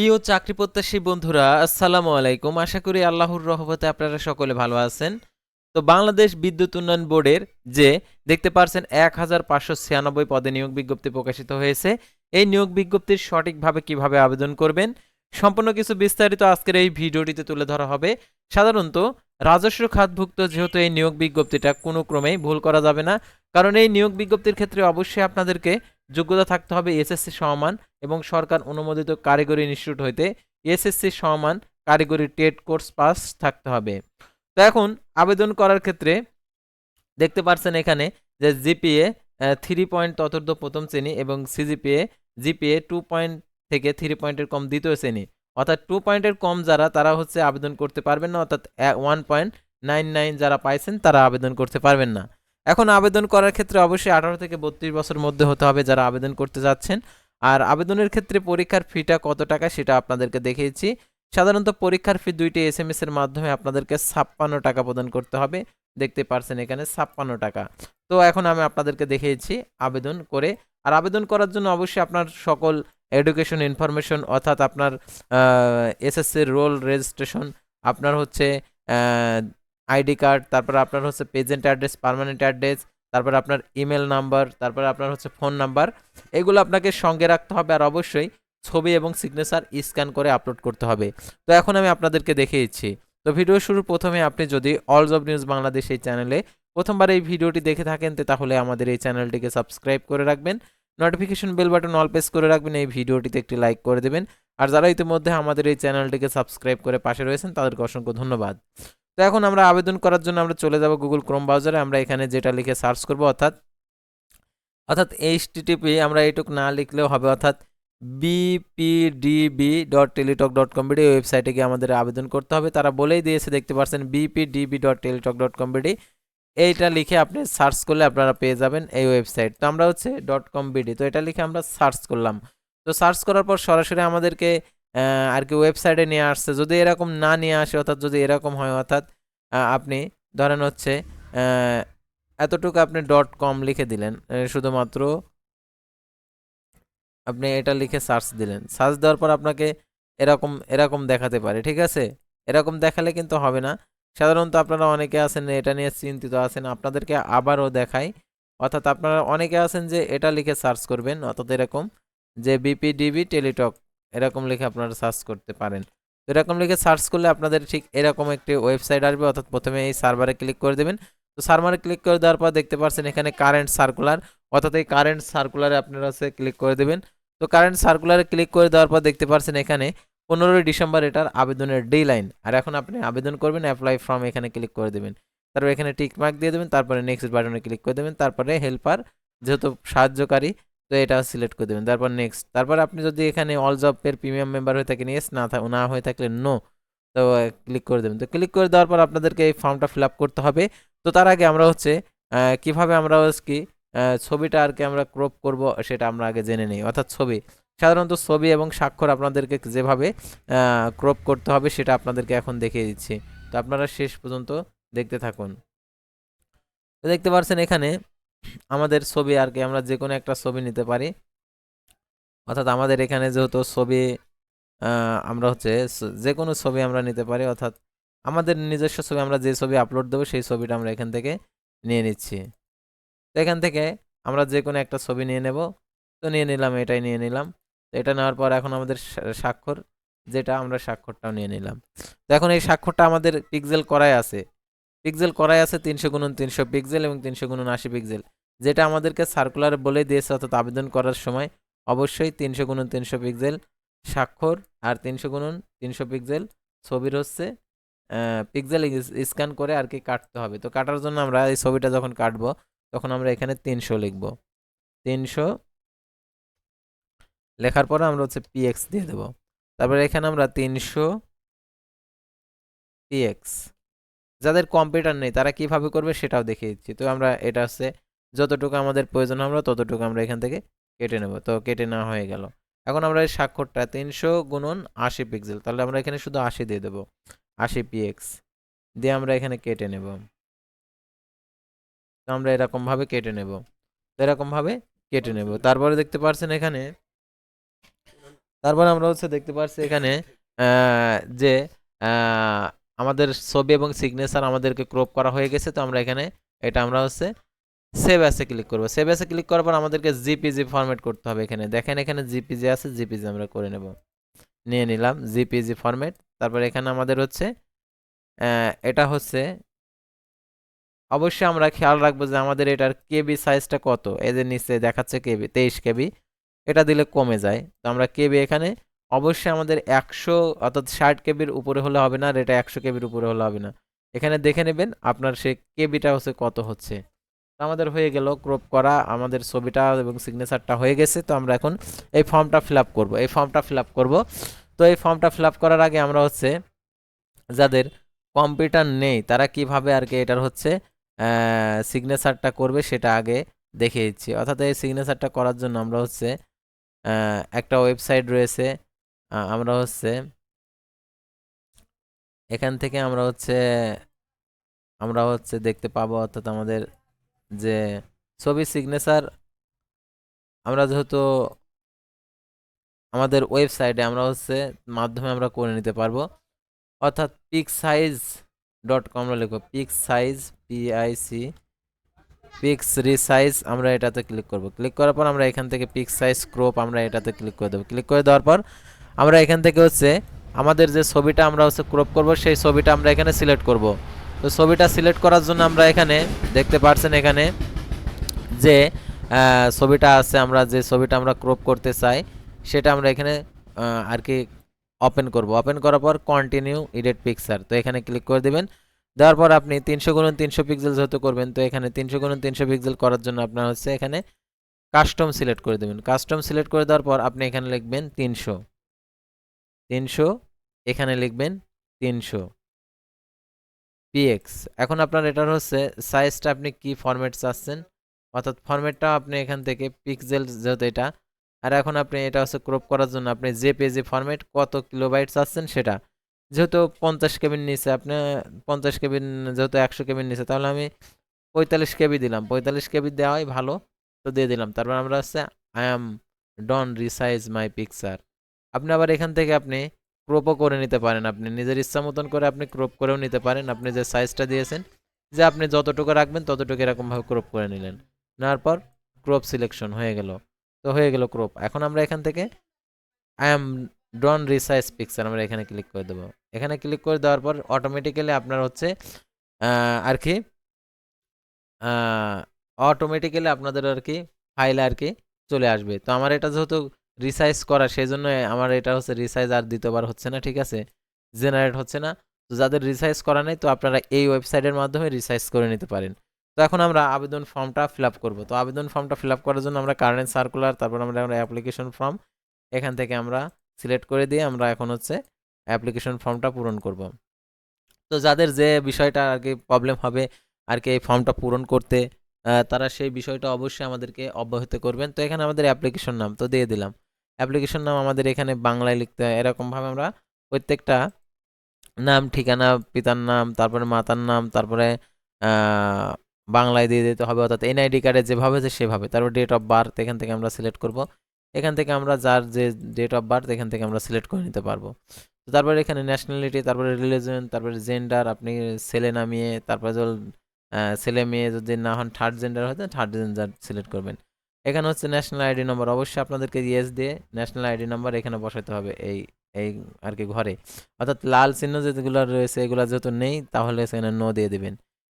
প্রিয় চাকরি প্রত্যাশী বন্ধুরা, আসসালামু আলাইকুম। আশা করি আল্লাহর রহমতে আপনারা সকলে ভালো আছেন। তো বাংলাদেশ বিদ্যুৎ উন্নয়ন বোর্ডের যে দেখতে পারছেন এক হাজার পাঁচশো ছিয়ানব্বই পদে নিয়োগ বিজ্ঞপ্তি প্রকাশিত হয়েছে। এই নিয়োগ বিজ্ঞপ্তির সঠিকভাবে কীভাবে আবেদন করবেন, সম্পূর্ণ কিছু বিস্তারিত আজকের এই ভিডিওটিতে তুলে ধরা হবে। সাধারণত, রাজস্ব খাতভুক্ত যেহেতু এই নিয়োগ বিজ্ঞপ্তিটা কোনো ক্রমেই ভুল করা যাবে না। কারণ এই নিয়োগ বিজ্ঞপ্তির ক্ষেত্রে অবশ্যই আপনাদেরকে যোগ্যতা থাকতে হবে, এসএসসি সমান। এবং সরকার অনুমোদিত কারিগরি ইনস্টিটিউট হইতে এসএসসি সমান কারিগরি টেট কোর্স পাস থাকতে হবে। তো এখন আবেদন করার ক্ষেত্রে দেখতে পাচ্ছেন এখানে যে জিপিএ থ্রি পয়েন্ট চতুর্থ, প্রথম শ্রেণি এবং সিজিপিএ, জিপিএ টু পয়েন্ট থেকে থ্রি পয়েন্টের কম দ্বিতীয় শ্রেণি। অর্থাৎ টু পয়েন্টের কম যারা, তারা হচ্ছে আবেদন করতে পারবেন না, অর্থাৎ ওয়ান পয়েন্ট নাইন নাইন যারা পাইছেন, তারা আবেদন করতে পারবেন না। এখন আবেদন করার ক্ষেত্রে অবশ্যই আঠারো থেকে বত্রিশ বছর মধ্যে হতে হবে যারা আবেদন করতে যাচ্ছেন। আর আবেদনের ক্ষেত্রে পরীক্ষার ফিটা কত টাকা সেটা আপনাদেরকে দেখিয়েছি। সাধারণত পরীক্ষার ফি দুইটি এস এম এস এর মাধ্যমে আপনাদেরকে ছাপ্পান্ন টাকা প্রদান করতে হবে। দেখতে পারছেন এখানে ছাপ্পান্ন টাকা। তো এখন আমি আপনাদেরকে দেখিয়েছি আবেদন করে। আর আবেদন করার জন্য অবশ্যই আপনার সকল এডুকেশন ইনফরমেশন অর্থাৎ আপনার এসএসসির রোল রেজিস্ট্রেশন আপনার হচ্ছে আইডি কার্ড তারপর আপনার হচ্ছে প্রেজেন্ট অ্যাড্রেস পার্মানেন্ট অ্যাড্রেস তারপর আপনার ইমেল নাম্বার তারপর আপনার হচ্ছে ফোন নাম্বার এগুলো আপনাকে সঙ্গে রাখতে হবে আর অবশ্যই ছবি এবং সিগনেচার স্ক্যান করে আপলোড করতে হবে। তো এখন আমি আপনাদেরকে দেখিয়ে দিচ্ছি। তো ভিডিও শুরুর প্রথমে আপনি যদি অল জব নিউজ বাংলাদেশ এই চ্যানেলে প্রথমবার এই ভিডিওটি দেখে থাকেন তাহলে আমাদের এই চ্যানেলটিকে সাবস্ক্রাইব করে রাখবেন। Notification bell button all press করে রাখবেন, এই ভিডিওটিতে একটি লাইক করে দেবেন। আর যারা ইতিমধ্যে আমাদের এই চ্যানেলটিকে সাবস্ক্রাইব করে পাশে রয়েছেন, তাদেরকে অসংখ্য ধন্যবাদ। তো এখন আমরা আবেদন করার জন্য আমরা চলে যাব গুগল ক্রোম ব্রাউজারে আমরা এখানে যেটা লিখে সার্চ করব, অর্থাৎ অর্থাৎ এইচটিটিপি আমরা এইটুক না লিখলেও হবে, অর্থাৎ BPDB dot Teletalk dot com BD ওয়েবসাইটে গিয়ে আমাদের আবেদন করতে হবে। তারা বলেই দিয়েছে, দেখতে পাচ্ছেন BPDB dot Teletalk dot com BD এইটা লিখে আপনি সার্চ করলে আপনারা পেয়ে যাবেন এই ওয়েবসাইট তো আমরা হচ্ছে ডট কম বিডি তো এটা লিখে আমরা সার্চ করলাম। তো সার্চ করার পর সরাসরি আমাদেরকে আর কি ওয়েবসাইটে নিয়ে আসছে। যদি এরকম না নিয়ে আসে, অর্থাৎ যদি এরকম হয়, অর্থাৎ আপনি ধরেন হচ্ছে এতটুকু আপনি ডট কম লিখে দিলেন শুধুমাত্র আপনি এটা লিখে সার্চ দিলেন। সার্চ দেওয়ার পর আপনাকে এরকম এরকম দেখাতে পারে, ঠিক আছে? এরকম দেখালে কিন্তু হবে না। সাধারণত আপনারা অনেকে আছেন, এটা নিয়ে চিন্তিত আছেন, আপনাদেরকে আবারও দেখাই। অর্থাৎ আপনারা অনেকে আছেন যে এটা লিখে সার্চ করবেন, অর্থাৎ এরকম যে বিপিডিবি টেলিটক এরকম লিখে আপনারা সার্চ করতে পারেন। এরকম লিখে সার্চ করলে আপনাদের ঠিক এরকম একটি ওয়েবসাইট আসবে। অর্থাৎ প্রথমে এই সার্ভারে ক্লিক করে দেবেন। তো সার্ভারে ক্লিক করে দেওয়ার পর দেখতে পাচ্ছেন এখানে কারেন্ট সার্কুলার অর্থাৎ এই কারেন্ট সার্কুলারে আপনারা হচ্ছে ক্লিক করে দেবেন। তো কারেন্ট সার্কুলারে ক্লিক করে দেওয়ার পর দেখতে পাচ্ছেন এখানে পনেরোই ডিসেম্বর এটার আবেদনের ডে লাইন আর এখন আপনি আবেদন করবেন অ্যাপ্লাই ফর্ম এখানে ক্লিক করে দেবেন। তারপর এখানে টিক মার্ক দিয়ে দেবেন, তারপরে নেক্সট বাটনে ক্লিক করে দেবেন। তারপরে হেল্পার যেহেতু সাহায্যকারী তো এটা সিলেক্ট করে দেবেন। তারপর নেক্সট তারপর আপনি যদি এখানে অল জবের প্রিমিয়াম মেম্বার হয়ে থাকেন ইয়েস না না হয়ে থাকলে নো তো ক্লিক করে দেবেন। তো ক্লিক করে দেওয়ার পর আপনাদেরকে এই ফর্মটা ফিল আপ করতে হবে। তো তার আগে আমরা হচ্ছে কীভাবে আমরা কি ছবিটা আর কি আমরা ক্রপ করব, সেটা আমরা আগে জেনে নিই। অর্থাৎ ছবি, সাধারণত ছবি এবং স্বাক্ষর আপনাদেরকে যেভাবে ক্রপ করতে হবে, সেটা আপনাদেরকে এখন দেখিয়ে দিচ্ছি। তো আপনারা শেষ পর্যন্ত দেখতে থাকুন। দেখতে পাচ্ছেন এখানে আমাদের ছবি আর কি, আমরা যে কোনো একটা ছবি নিতে পারি। অর্থাৎ আমাদের এখানে যেহেতু ছবি আমরা হচ্ছে যে কোনো ছবি আমরা নিতে পারি, অর্থাৎ আমাদের নিজস্ব ছবি, আমরা যে ছবি আপলোড দেবো, সেই ছবিটা আমরা এখান থেকে নিয়ে নিচ্ছি। তো এখান থেকে আমরা যে কোনো একটা ছবি নিয়ে নেব। তো নিয়ে নিলাম, এটাই নিয়ে নিলাম। এটা নেওয়ার পর এখন আমাদের স্বাক্ষর, যেটা আমরা স্বাক্ষরটাও নিয়ে নিলাম। তো এখন এই স্বাক্ষরটা আমাদের পিক্সেল করাই আছে। পিক্সেল করাই আছে তিনশো গুণন তিনশো পিক্সেল এবং তিনশো গুণন আশি পিক্সেল যেটা আমাদেরকে সার্কুলার বলে দিয়েছে অর্থাৎ আবেদন করার সময়। অবশ্যই তিনশো গুণন তিনশো পিক্সেল স্বাক্ষর আর তিনশো গুণন তিনশো পিক্সেল ছবির হচ্ছে পিক্সেল স্ক্যান করে আর কি কাটতে হবে। তো কাটার জন্য আমরা এই ছবিটা যখন কাটবো, তখন আমরা এখানে তিনশো লিখব। তিনশো লেখার পরে আমরা হচ্ছে পিএক্স দিয়ে দেবো। তারপরে এখানে আমরা তিনশো পিএক্স যাদের কম্পিউটার নেই, তারা কীভাবে করবে সেটাও দেখিয়ে দিচ্ছি। তো আমরা, এটা হচ্ছে যতটুকু আমাদের প্রয়োজন আমরা ততটুকু আমরা এখান থেকে কেটে নেব। তো কেটে নেওয়া হয়ে গেল। এখন আমরা এই স্বাক্ষরটা তিনশো গুণন আশি পিক্সেল তাহলে আমরা এখানে শুধু আশি দিয়ে দেবো। আশি পিএক্স দিয়ে আমরা এখানে কেটে নেব। তো আমরা এরকমভাবে কেটে নেব। এরকমভাবে কেটে নেব। তারপরে দেখতে পাচ্ছেন এখানে, তারপর আমরা হচ্ছে দেখতে পাচ্ছি এখানে যে আমাদের ছবি এবং সিগনেচার আমাদেরকে ক্রপ করা হয়ে গেছে, তো আমরা এখানে এটা আমরা হচ্ছে সেভ অ্যাসে ক্লিক করব। সেভ অ্যাসে ক্লিক করার পর আমাদেরকে জিপিজি ফরম্যাট করতে হবে এখানে। দেখেন এখানে জিপিজি আছে জিপিজি আমরা করে নেব। নিয়ে নিলাম জিপিজি ফরম্যাট তারপর এখানে আমাদের হচ্ছে এটা হচ্ছে, অবশ্যই আমরা খেয়াল রাখব যে আমাদের এটার কেবি সাইজটা কত। এই যে নিচে দেখাচ্ছে কেবি, তেইশ কেবি, এটা দিলে কমে যায়। তো আমরা কেবি এখানে অবশ্যই আমাদের একশো অর্থাৎ ষাট কেবির উপরে হলে হবে না আর এটা একশো কেবির উপরে হলে হবে না। এখানে দেখে নেবেন আপনার সে কেবিটা হচ্ছে কত হচ্ছে। আমাদের হয়ে গেল ক্রপ করা, আমাদের ছবিটা এবং সিগনেচারটা হয়ে গেছে। তো আমরা এখন এই ফর্মটা ফিল আপ করব, এই ফর্মটা ফিল আপ করব। তো এই ফর্মটা ফিল আপ করার আগে আমরা হচ্ছে যাদের কম্পিউটার নেই তারা কীভাবে আর কি এটার হচ্ছে সিগনেচারটা করবে সেটা আগে দেখিয়ে দিচ্ছি। অর্থাৎ এই সিগনেচারটা করার জন্য আমরা হচ্ছে একটা ওয়েবসাইট রয়েছে আমরা হচ্ছে এখান থেকে আমরা হচ্ছে আমরা হচ্ছে দেখতে পাবো অর্থাৎ আমাদের যে ছবি সিগনেচার আমরা যেহেতু আমাদের ওয়েবসাইটে আমরা হচ্ছে মাধ্যমে আমরা করে নিতে পারব। অর্থাৎ পিক সাইজ ডট কম আমরা লিখব pic size PIC pics resize আমরা এটাতে ক্লিক করব। ক্লিক করার পর আমরা এখান থেকে পিক সাইজ ক্রপ আমরা এটাতে ক্লিক করে দেবো। ক্লিক করে দেওয়ার পর আমরা এখান থেকে হচ্ছে আমাদের যে ছবিটা আমরা হচ্ছে ক্রপ করব, সেই ছবিটা আমরা এখানে সিলেক্ট করব। তো ছবিটা সিলেক্ট করার জন্য আমরা এখানে দেখতে পাচ্ছেন এখানে যে ছবিটা আছে, আমরা যে ছবিটা আমরা ক্রপ করতে চাই, সেটা আমরা এখানে আর কি ওপেন করব। ওপেন করার পর কন্টিনিউ এডিট পিকচার তো এখানে ক্লিক করে দিবেন। দেওয়ার পর আপনি তিনশো গুণন তিনশো পিক্সেল যেহেতু করবেন, তো এখানে তিনশো গুণন তিনশো পিক্সেল করার জন্য আপনার হচ্ছে এখানে কাস্টম সিলেক্ট করে দেবেন। কাস্টম সিলেক্ট করে দেওয়ার পর আপনি এখানে লিখবেন তিনশো। তিনশো, এখানে লিখবেন তিনশো। পিএক্স এখন আপনার এটার হচ্ছে সাইজটা আপনি কি ফরম্যাট চাচ্ছেন? অর্থাৎ ফরম্যাটটা আপনি এখান থেকে পিক্সেল যেহেতু এটা, আর এখন আপনি এটা হচ্ছে ক্রপ করার জন্য আপনি যে পেজে ফরম্যাট কত কিলোবাইট চাচ্ছেন সেটা। যেহেতু পঞ্চাশ কেবির নিচে, আপনি পঞ্চাশ কেবির যেহেতু একশো কেবির নিচে, তাহলে আমি পঁয়তাল্লিশ কেবি দিলাম। পঁয়তাল্লিশ কেবি দেওয়াই ভালো, তো দিয়ে দিলাম। তারপর আমরা হচ্ছে I am done resize my picture আপনি আবার এখান থেকে আপনি ক্রপও করে নিতে পারেন আপনি। নিজের ইচ্ছা মতন করে আপনি ক্রপ করেও নিতে পারেন। আপনি যে সাইজটা দিয়েছেন, যে আপনি যতটুকু রাখবেন ততটুকু এরকমভাবে ক্রপ করে নিলেন। নেওয়ার পর ক্রপ সিলেকশন হয়ে গেল। তো হয়ে গেল ক্রপ এখন আমরা এখান থেকে I am done resize picture আমরা এখানে ক্লিক করে দেবো। এখানে ক্লিক করে দেওয়ার পর অটোমেটিক্যালি আপনার হচ্ছে আর কি অটোমেটিক্যালি আপনাদের আর কি ফাইল আর কি চলে আসবে। তো আমার এটা যেহেতু রিসাইজ করা সেই জন্য আমার এটা হচ্ছে রিসাইজ আর দ্বিতীয়বার হচ্ছে না, ঠিক আছে? জেনারেট হচ্ছে না। তো যাদের রিসাইজ করা নেই, তো আপনারা এই ওয়েবসাইটের মাধ্যমে রিসাইজ করে নিতে পারেন। তো এখন আমরা আবেদন ফর্মটা ফিল আপ করব। তো আবেদন ফর্মটা ফিল আপ করার জন্য আমরা কারেন্ট সার্কুলার তারপর আমরা আমরা অ্যাপ্লিকেশন ফর্ম এখান থেকে আমরা সিলেক্ট করে দিয়ে আমরা এখন হচ্ছে অ্যাপ্লিকেশন ফর্মটা পূরণ করব। তো যাদের যে বিষয়টা আর কি প্রবলেম হবে, আর কি এই ফর্মটা পূরণ করতে তারা সেই বিষয়টা অবশ্যই আমাদেরকে অব্যাহত করবেন। তো এখানে আমাদের অ্যাপ্লিকেশন নাম তো দিয়ে দিলাম। অ্যাপ্লিকেশন নাম আমাদের এখানে বাংলায় লিখতে হয়। এরকমভাবে আমরা প্রত্যেকটা নাম, ঠিকানা, পিতার নাম, তারপরে মাতার নাম, তারপরে বাংলায় দিয়ে দিতে হবে। অর্থাৎ এনআইডি কার্ডে যেভাবে আছে সেভাবে। তারপর ডেট অফ বার্থ এখান থেকে আমরা সিলেক্ট করব। এখান থেকে আমরা যার যে ডেট অফ বার্থ এখান থেকে আমরা সিলেক্ট করে নিতে পারব। তারপরে এখানে ন্যাশনালিটি তারপরে রিলিজন তারপরে জেন্ডার আপনি ছেলে নামিয়ে তারপরে ছেলে মেয়ে যদি না হন থার্ড জেন্ডার হয় থার্ড জেন্ডার সিলেক্ট করবেন। এখানে হচ্ছে ন্যাশনাল আইডি নম্বর অবশ্যই আপনাদেরকে ইয়েস দিয়ে ন্যাশনাল আইডি নাম্বার এখানে বসাতে হবে এই এই আর কি ঘরে। অর্থাৎ লাল চিহ্ন যেগুলো রয়েছে, এগুলো যেহেতু নেই, তাহলে সেখানে নো দিয়ে দেবেন।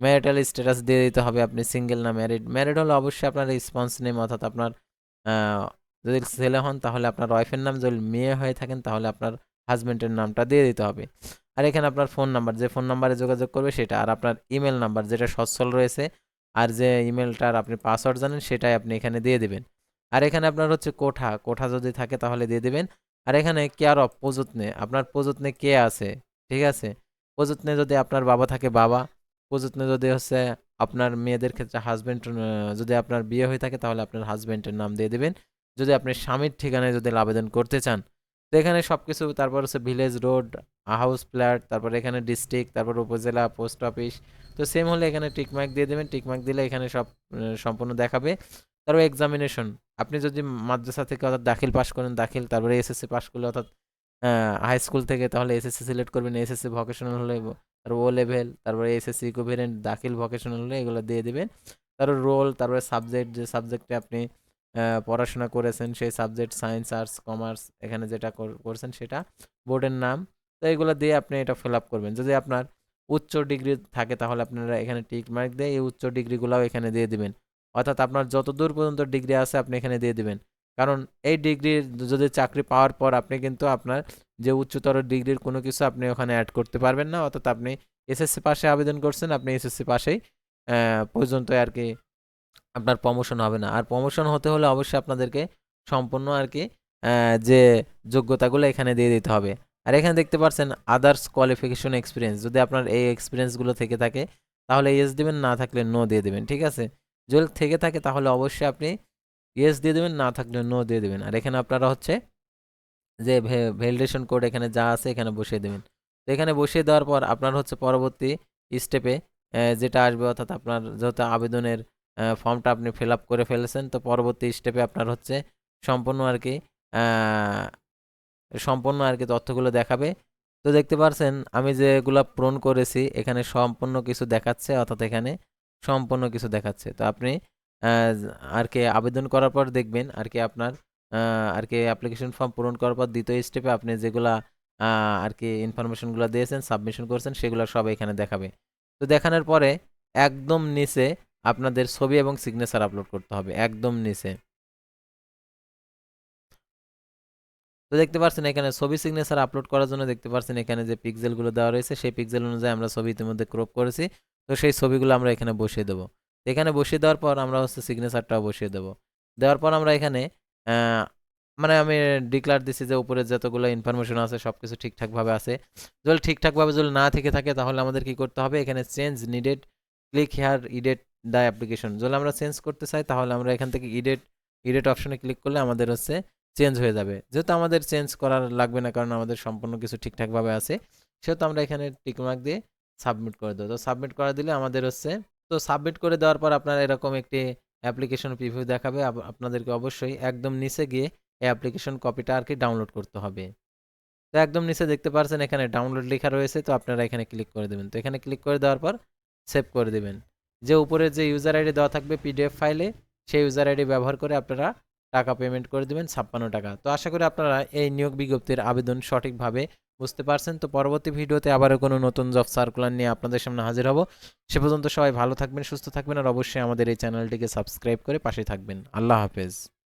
ম্যারিটাল স্ট্যাটাস দিয়ে দিতে হবে আপনি সিঙ্গেল না ম্যারিড ম্যারিড হলে অবশ্যই আপনার স্পন্স নেম অর্থাৎ আপনার যদি ছেলে হন তাহলে আপনার ওয়াইফের নাম, যদি মেয়ে হয়ে থাকেন তাহলে আপনার হাজবেন্ডের নামটা দিয়ে দিতে হবে। আর এখানে আপনার ফোন নাম্বার যে ফোন নাম্বারে যোগাযোগ করবে সেটা, আর আপনার ইমেল নাম্বার যেটা সচ্ছল রয়েছে আর যে ইমেলটার আপনি পাসওয়ার্ড জানেন, সেটাই আপনি এখানে দিয়ে দেবেন। আর এখানে আপনার হচ্ছে কোঠা কোঠা যদি থাকে তাহলে দিয়ে দেবেন। আর এখানে কেয়ার অফ প্রযত্নে, আপনার প্রযত্নে কে আছে, ঠিক আছে? প্রযত্নে যদি আপনার বাবা থাকে, বাবা। প্রযত্নে যদি হচ্ছে আপনার মেয়েদের ক্ষেত্রে হাজব্যান্ড যদি আপনার বিয়ে হয়ে থাকে, তাহলে আপনার হাজব্যান্ডের নাম দিয়ে দেবেন। যদি আপনি স্বামীর ঠিকানায় যদি আবেদন করতে চান। তো এখানে সব কিছু তারপর হচ্ছে ভিলেজ রোড হাউস ফ্ল্যাট তারপর এখানে ডিস্ট্রিক্ট তারপর উপজেলা পোস্ট অফিস তো সেম হলে এখানে টিকমার্ক দিয়ে দেবেন। টিকমার্ক দিলে এখানে সব সম্পূর্ণ দেখাবে। তারপর এক্সামিনেশন আপনি যদি মাদ্রাসা থেকে অর্থাৎ দাখিল পাস করেন, দাখিল, তারপরে এসএসসি পাস করলে অর্থাৎ হাই স্কুল থেকে তাহলে এসএসসি সিলেক্ট করবেন। এসএসসি ভোকেশনাল হলে তারপর ও লেভেল তারপরে এসএসসি ইকুইভ্যালেন্ট দাখিল ভোকেশনাল হলে এগুলো দিয়ে দেবেন। তারপর রোল তারপরে সাবজেক্ট যে সাবজেক্টে আপনি পড়াশোনা করেছেন, সেই সাবজেক্ট সায়েন্স আর্টস কমার্স এখানে যেটা কর- করছেন সেটা বোর্ডের নাম। তো এগুলো দিয়ে আপনি এটা ফিল আপ করবেন। যদি আপনার উচ্চ ডিগ্রি থাকে তাহলে আপনারা এখানে টিক মার্ক দিয়ে এই উচ্চ ডিগ্রিগুলোও এখানে দিয়ে দিবেন। অর্থাৎ আপনার যত দূর পর্যন্ত ডিগ্রি আছে আপনি এখানে দিয়ে দিবেন। কারণ এই ডিগ্রির যদি চাকরি পাওয়ার পর আপনি কিন্তু আপনার যে উচ্চতর ডিগ্রির কোনো কিছু আপনি ওখানে অ্যাড করতে পারবেন না। অর্থাৎ আপনি এসএসসি পাশে আবেদন করছেন, আপনি এসএসসি পাশেই পর্যন্ত আর কি আপনার প্রমোশন হবে না। আর প্রমোশন হতে হলে অবশ্যই আপনাদেরকে সম্পূর্ণ আর কি যে যোগ্যতাগুলো এখানে দিয়ে দিতে হবে। আর এখানে দেখতে পাচ্ছেন আদার্স কোয়ালিফিকেশন এক্সপিরিয়েন্স যদি আপনার এই এক্সপিরিয়েন্সগুলো থেকে থাকে, তাহলে ইয়েস দিবেন, না থাকলে নো দিয়ে দেবেন, ঠিক আছে? যদি থেকে থাকে, তাহলে অবশ্যই আপনি ইয়েস দিয়ে দেবেন, না থাকলে নো দিয়ে দেবেন। আর এখানে আপনারা হচ্ছে যে ভ্যালিডেশন কোড এখানে যা আছে, এখানে বসিয়ে দেবেন। তো এখানে বসিয়ে দেওয়ার পর আপনার হচ্ছে পরবর্তী স্টেপে যেটা আসবে, অর্থাৎ আপনার যেহেতু আবেদনের ফর্মটা আপনি ফিল আপ করে ফেলেছেন, তো পরবর্তী স্টেপে আপনার হচ্ছে সম্পূর্ণ আর কি সম্পূর্ণ আর কি তথ্যগুলো দেখাবে। তো দেখতে পারছেন, আমি যেগুলো পূরণ করেছি, এখানে সম্পূর্ণ কিছু দেখাচ্ছে, অর্থাৎ এখানে সম্পূর্ণ কিছু দেখাচ্ছে। তো আপনি আর কি আবেদন করার পর দেখবেন, আর কি আপনার আর কি অ্যাপ্লিকেশন ফর্ম পূরণ করার পর দ্বিতীয় স্টেপে আপনি যেগুলা আর কি ইনফরমেশনগুলো দিয়েছেন সাবমিশন করছেন, সেগুলো সব এখানে দেখাবে। তো দেখানোর পরে একদম নিচে আপনাদের ছবি এবং সিগনেচার আপলোড করতে হবে, একদম নিচে। তো দেখতে পাচ্ছেন এখানে ছবি সিগনেচার আপলোড করার জন্য দেখতে পাচ্ছেন এখানে যে পিক্সেলগুলো দেওয়া রয়েছে, সেই পিক্সেল অনুযায়ী আমরা ছবি ইতিমধ্যে ক্রপ করেছি। তো সেই ছবিগুলো আমরা এখানে বসিয়ে দেবো। এখানে বসিয়ে দেওয়ার পর আমরা হচ্ছে সিগনেচারটাও বসিয়ে দেবো। দেওয়ার পর আমরা এখানে মানে আমি ডিক্লার দিছি যে উপরে যতগুলো ইনফরমেশন আছে সব কিছু ঠিকঠাকভাবে আছে। যদি ঠিকঠাকভাবে যদি না থেকে থাকে তাহলে আমাদের কি করতে হবে? এখানে change needed click here edit the application যদি আমরা চেঞ্জ করতে চাই তাহলে আমরা এখান থেকে ইডেট ইডেট অপশনে ক্লিক করলে আমাদের হচ্ছে চেঞ্জ হয়ে যাবে। যেহেতু আমাদের চেঞ্জ করার লাগবে না, কারণ আমাদের সম্পূর্ণ কিছু ঠিকঠাকভাবে আছে, সেহেতু আমরা এখানে টিকমার্ক দিয়ে সাবমিট করে দেবো। তো সাবমিট করে দিলে আমাদের হচ্ছে, তো সাবমিট করে দেওয়ার পর আপনার এরকম একটি অ্যাপ্লিকেশন প্রিভিউ দেখাবে। আপ- আপনাদেরকে অবশ্যই একদম নিচে গিয়ে এই অ্যাপ্লিকেশন কপিটা আর কি ডাউনলোড করতে হবে। তো একদম নিচে দেখতে পাচ্ছেন এখানে ডাউনলোড লেখা রয়েছে, তো আপনারা এখানে ক্লিক করে দেবেন। তো এখানে ক্লিক করে দেওয়ার পর সেভ করে দেবেন। যে উপরে যে ইউজার আইডি দেওয়া থাকবে পিডিএফ ফাইলে সেই ইউজার আইডি ব্যবহার করে আপনারা টাকা পেমেন্ট করে দেবেন, ছাপ্পান্ন টাকা। তো আশা করি আপনারা এই নিয়োগ বিজ্ঞপ্তির আবেদন সঠিকভাবে বুঝতে পারছেন। তো পরবর্তী ভিডিওতে আবারও কোনো নতুন জব সার্কুলার নিয়ে আপনাদের সামনে হাজির হব। সে পর্যন্ত সবাই ভালো থাকবেন, সুস্থ থাকবেন, আর অবশ্যই আমাদের এই চ্যানেলটিকে সাবস্ক্রাইব করে পাশে থাকবেন। আল্লাহ হাফেজ।